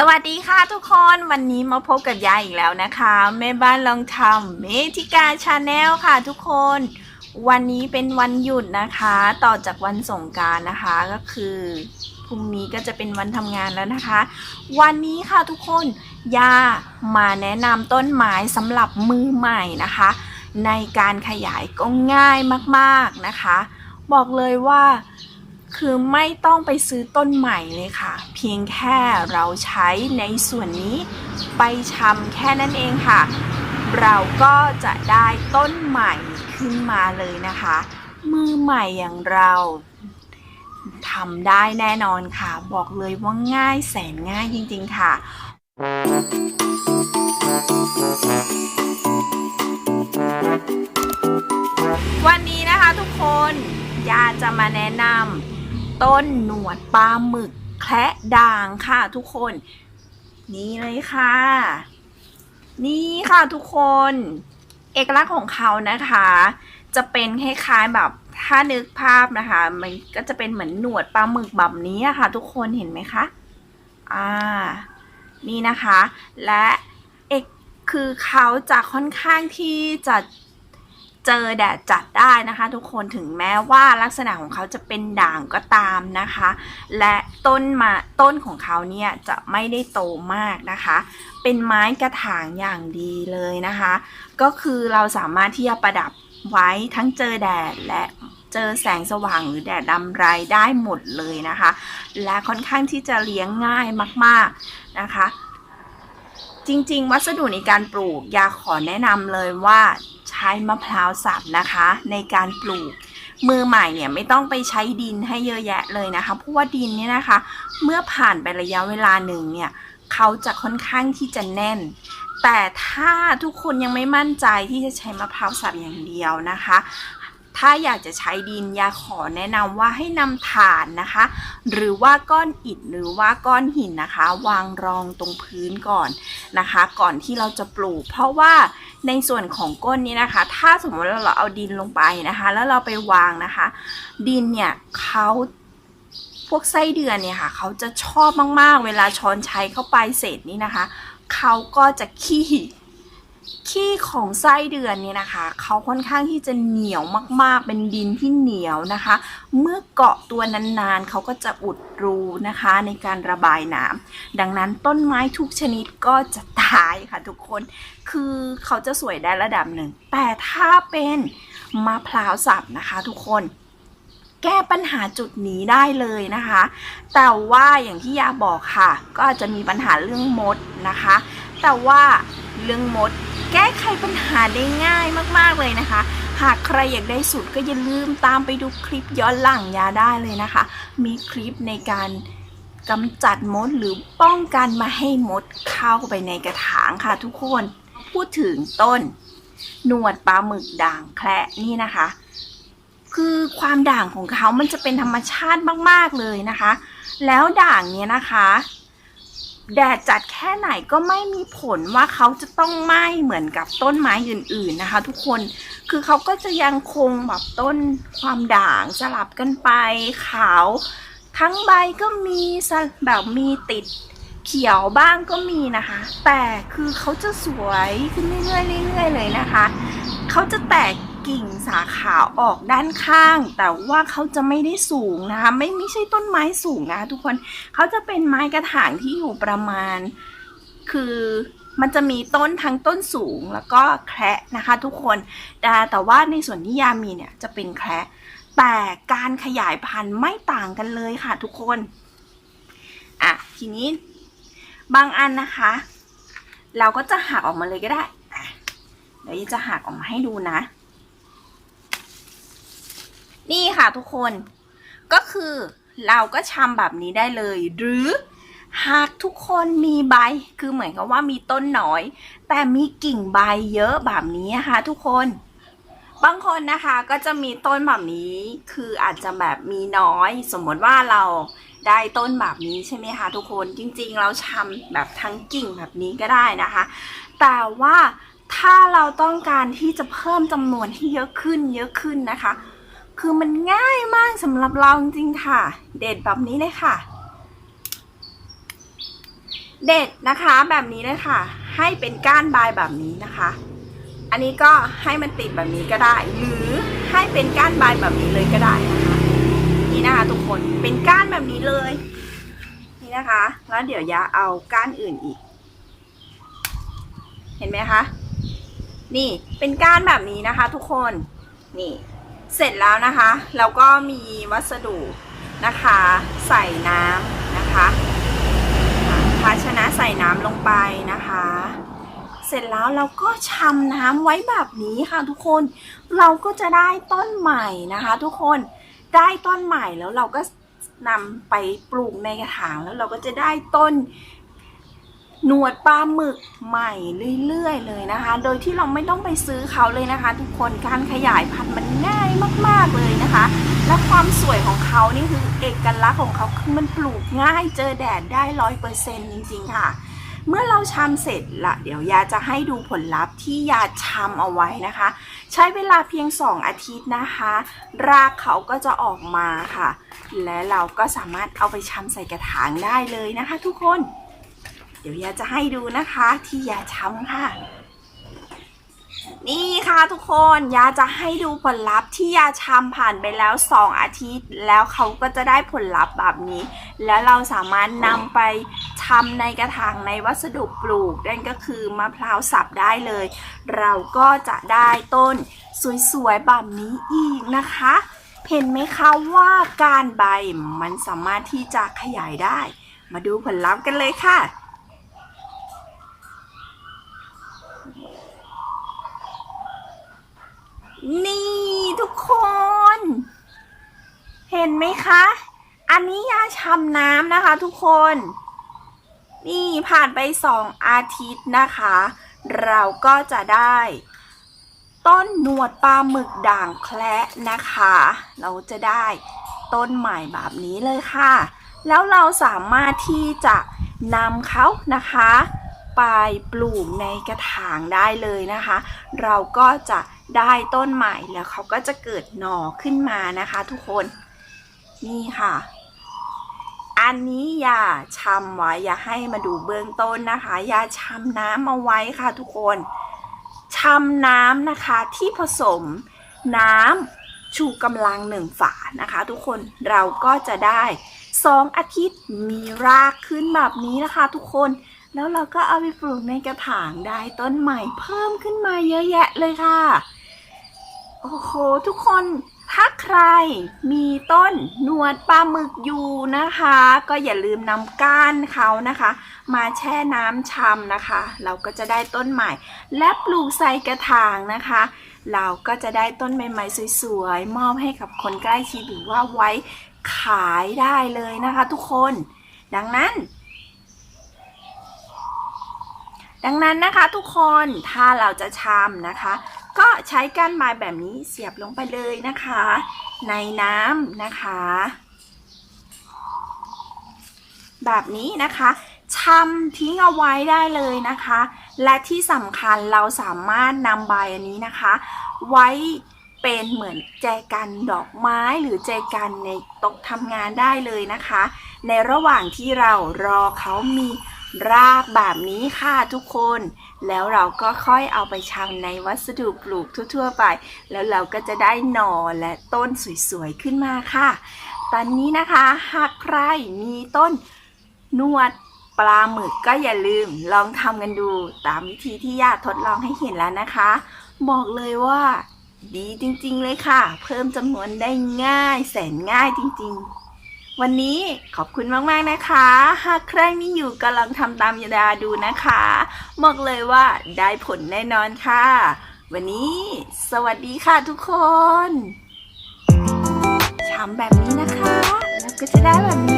สวัสดีค่ะทุกคนวันนี้มาพบกับยายอีกแล้วนะคะแม่บ้านลองทำเมธิกาชาแนลค่ะทุกคน วันนี้เป็นวันหยุดนะคะ ต่อจากวันสงการนะคะก็คือพรุ่งนี้ก็จะเป็นวันทำงานแล้วนะคะ วันนี้ค่ะทุกคนยามาแนะนำต้นไม้สำหรับมือใหม่นะคะ ในการขยายก็ง่ายมากๆนะคะ บอกเลยว่า คือไม่ต้องไปซื้อต้นใหม่เลยค่ะ เพียงแค่เราใช้ในส่วนนี้ไปชำแค่นั้นเองค่ะ เราก็จะได้ต้นใหม่ขึ้นมาเลยนะคะ มือใหม่อย่างเราทำได้แน่นอนค่ะ บอกเลยว่าง่ายแสนง่ายจริงๆค่ะ วันนี้นะคะทุกคนยาจะมาแนะนำ ต้นหนวดปลาหมึกแคระด่างค่ะทุกคน นี่เลยค่ะ นี่ค่ะทุกคน เอกลักษณ์ของเขานะคะ จะเป็นคล้ายๆแบบถ้านึกภาพนะคะ มันก็จะเป็นเหมือนหนวดปลาหมึกแบบนี้อะค่ะ ทุกคนเห็นไหมคะอ่านี่นะคะ และเอกคือเขาจะค่อนข้างที่จะ เจอแดดจัดได้นะคะ ทุกคนถึงแม้ว่าลักษณะของเขาจะเป็นด่างก็ตามนะคะ และต้นมาต้นของเขาเนี่ยจะไม่ได้โตมากนะคะ เป็นไม้กระถางอย่างดีเลยนะคะ ก็คือเราสามารถที่จะประดับไว้ทั้งเจอแดดและเจอแสงสว่างหรือแดดดำไรได้หมดเลยนะคะ และค่อนข้างที่จะเลี้ยงง่ายมากๆนะคะ จริงๆ วัสดุในการปลูกยาขอแนะนำเลยว่า ใช้มะพร้าวสับนะคะ ในการปลูก มือใหม่เนี่ยไม่ต้องไปใช้ดินให้เยอะแยะเลยนะคะ เพราะว่าดินเนี่ยนะคะ เมื่อผ่านไประยะเวลาหนึ่งเนี่ยเขาจะค่อนข้างที่จะแน่น แต่ถ้าทุกคนยังไม่มั่นใจที่จะใช้มะพร้าวสับอย่างเดียวนะคะ ถ้าอยากจะใช้ดินยาขอแนะนำว่าให้นำถ่านนะคะ หรือว่าก้อนอิฐหรือว่าก้อนหินนะคะ วางรองตรงพื้นก่อนนะคะ ก่อนที่เราจะปลูก เพราะว่า ในส่วนของก้นนี้นะคะ ถ้าสมมติเราเอาดินลงไปนะคะ แล้วเราไปวางนะคะ ดินเนี่ยเขาพวกไส้เดือนเนี่ยค่ะเขาจะชอบมากๆ เวลาช้อนใช้เข้าไปเสร็จนี่นะคะเขาก็จะขี้ขี้ของไส้เดือนเนี่ยนะคะ เขาค่อนข้างที่จะเหนียวมากๆ เป็นดินที่เหนียวนะคะ เมื่อเกาะตัวนานๆ เขาก็จะอุดรูนะคะในการระบายน้ำดังนั้นต้นไม้ทุกชนิดก็จะายค่ะทุกคน คือเขาจะสวยได้ระดับหนึ่ง แต่ถ้าเป็นมะพร้าวสับนะคะทุกคนแก้ปัญหาจุดนี้ได้เลยนะคะ แต่ว่าอย่างที่ยาบอกค่ะ ก็อาจจะมีปัญหาเรื่องมดนะคะ แต่ว่าเรื่องมด แก้ไขปัญหาได้ง่ายมากๆเลยนะคะ หากใครอยากได้สูตรก็อย่าลืมตามไปดูคลิปย้อนหลังยาได้เลยนะคะ มีคลิปในการ กำจัดมดหรือป้องกันมาให้มดเข้าไปในกระถางค่ะทุกคน พูดถึงต้น หนวดปลาหมึกด่างแคระนี่นะคะ คือความด่างของเขามันจะเป็นธรรมชาติมากๆเลยนะคะ แล้วด่างเนี้ยนะคะแดดจัดแค่ไหนก็ไม่มีผลว่าเขาจะต้องไหม้เหมือนกับต้นไม้อื่น ๆนะคะ ทุกคน คือเขาก็จะยังคงแบบต้นความด่างสลับกันไปขาว ทั้งใบก็มีสะแบบมีติดเขียวบ้างก็มีนะคะ แต่คือเขาจะสวยขึ้นเรื่อยๆเรื่อยๆเลยนะคะเขาจะแตกกิ่งสาขาออกด้านข้าง แต่ว่าเขาจะไม่ได้สูงนะคะ ไม่ไม่ใช่ต้นไม้สูงนะคะทุกคนเขาจะเป็นไม้กระถางที่อยู่ประมาณ คือมันจะมีต้นทั้งต้นสูงแล้วก็แคระนะคะ ทุกคนแต่แต่ว่าในส่วนที่ยามีเนี่ยจะเป็นแคระ แต่การขยายพันธุ์ไม่ต่างกันเลยค่ะทุกคน อะ ทีนี้ บางอันนะคะ เราก็จะหักออกมาเลยก็ได้ เดี๋ยวจะหักออกมาให้ดูนะ นี่ค่ะทุกคน ก็คือเราก็ชำแบบนี้ได้เลย หรือหากทุกคนมีใบ คือเหมือนกับว่ามีต้นน้อย แต่มีกิ่งใบเยอะแบบนี้นะคะทุกคน บางคนนะคะก็จะมีต้นแบบนี้คืออาจจะแบบมีน้อย สมมติว่าเราได้ต้นแบบนี้ใช่ไหมคะทุกคนจริงๆ เราชำแบบทั้งกิ่งแบบนี้ก็ได้นะคะ แต่ว่าถ้าเราต้องการที่จะเพิ่มจำนวนที่เยอะขึ้นเยอะขึ้นนะคะ คือมันง่ายมากสำหรับเราจริงๆค่ะ เด็ดแบบนี้เลยค่ะ เด็ดนะคะแบบนี้เลยค่ะ ให้เป็นก้านใบแบบนี้นะคะ อันนี้ก็ให้มันติดแบบนี้ก็ได้ หรือให้เป็นก้านใบแบบนี้เลยก็ได้นะคะนี่นะคะทุกคนเป็นก้านแบบนี้เลย นี่นะคะ แล้วเดี๋ยวยาเอาก้านอื่นอีก เห็นไหมคะนี่เป็นก้านแบบนี้นะคะ ทุกคนนี่เสร็จแล้วนะคะเราก็มีวัสดุนะคะ ใส่น้ำนะคะภาชนะใส่น้ำลงไปนะคะ เสร็จแล้วเราก็ชำน้ำไว้แบบนี้ค่ะทุกคน เราก็จะได้ต้นใหม่นะคะ ทุกคนได้ต้นใหม่แล้วเราก็นำไปปลูกในกระถางแล้วเราก็จะได้ต้นหนวดปลาหมึกใหม่เรื่อยๆ เลยนะคะ โดยที่เราไม่ต้องไปซื้อเขาเลยนะคะ ทุกคนการขยายพันธุ์มันง่ายมากๆเลยนะคะ และความสวยของเขานี่คือเอกลักษณ์ของเขาคือมันปลูกง่ายเจอแดดได้ร้อยเปอร์เซ็นต์จริงๆค่ะ เมื่อเราชำเสร็จละเดี๋ยวยาจะให้ดูผลลัพธ์ที่ยาชำเอาไว้นะคะ ใช้เวลาเพียง 2 อาทิตย์นะคะ รากเขาก็จะออกมาค่ะ และเราก็สามารถเอาไปชำใส่กระถางได้เลยนะคะ ทุกคน เดี๋ยวยาจะให้ดูนะคะที่ยาชำค่ะ นี่ค่ะทุกคนยาจะให้ดูผลลัพธ์ที่ยาชำผ่านไปแล้ว 2 อาทิตย์ แล้วเขาก็จะได้ผลลัพธ์แบบนี้ แล้วเราสามารถนำไปชำในกระถางในวัสดุปลูกนั่นก็คือมะพร้าวสับได้เลย เราก็จะได้ต้นสวยๆแบบนี้อีกนะคะ เห็นไหมคะว่าการใบมันสามารถที่จะขยายได้ มาดูผลลัพธ์กันเลยค่ะ นี่ทุกคน เห็นไหมคะ อันนี้ยาชำน้ำนะคะทุกคน นี่ผ่านไปสองอาทิตย์นะคะ เราก็จะได้ ต้นหนวดปลาหมึกด่างแคละนะคะ เราจะได้ต้นใหม่แบบนี้เลยค่ะ แล้วเราสามารถที่จะนำเขานะคะ ไปปลูกในกระถางได้เลยนะคะ เราก็จะ ได้ต้นใหม่แล้วเขาก็จะเกิดหน่อขึ้นมานะคะทุกคนนี่ค่ะ อันนี้อย่าชำไว้อย่าให้มาดูเบื้องต้นนะคะ อย่าชำน้ำเอาไว้ค่ะทุกคนชำน้ำนะคะที่ผสมน้ำชูกำลังหนึ่งฝานะคะ ทุกคนเราก็จะได้สองอาทิตย์มีรากขึ้นแบบนี้นะคะ ทุกคนแล้วเราก็เอาไปปลูกในกระถางได้ต้นใหม่เพิ่มขึ้นมาเยอะแยะเลยค่ะ โอ้โห ทุกคนถ้าใครมีต้นหนวดปลาหมึกอยู่นะคะ ก็อย่าลืมนำก้านเขานะคะ มาแช่น้ำชำนะคะ เราก็จะได้ต้นใหม่ และปลูกใส่กระถางนะคะ เราก็จะได้ต้นใหม่ๆสวยๆ มอบให้กับคนใกล้ชิดหรือว่าไว้ขายได้เลยนะคะทุกคน ดังนั้น ดังนั้นนะคะทุกคนถ้าเราจะชำนะคะ ก็ใช้ก้านไม้แบบนี้เสียบลงไปเลยนะคะ ในน้ำนะคะ แบบนี้นะคะชำทิ้งเอาไว้ได้เลยนะคะ และที่สำคัญเราสามารถนำใบอันนี้นะคะ ไว้เป็นเหมือนแจกันดอกไม้หรือแจกันในต๊ะทำงานได้เลยนะคะ ในระหว่างที่เรารอเขามี รากแบบนี้ค่ะทุกคน แล้วเราก็ค่อยเอาไปชำในวัสดุปลูกทั่วๆไป แล้วเราก็จะได้หน่อและต้นสวยๆขึ้นมาค่ะ ตอนนี้นะคะหากใครมีต้นนวดปลาหมึกก็อย่าลืมลองทำกันดูตามวิธีที่ญาติทดลองให้เห็นแล้วนะคะ บอกเลยว่า ดีจริงๆเลยค่ะ เพิ่มจำนวนได้ง่าย แสนง่ายจริงๆ วันนี้ขอบคุณมาก ๆ นะคะ หากใครมีอยู่ก็ลองทำตามยาดาดูนะคะ บอกเลยว่าได้ผลแน่นอนค่ะ วันนี้ สวัสดีค่ะทุกคนทำแบบนี้นะคะ แล้วก็จะได้แบบนี้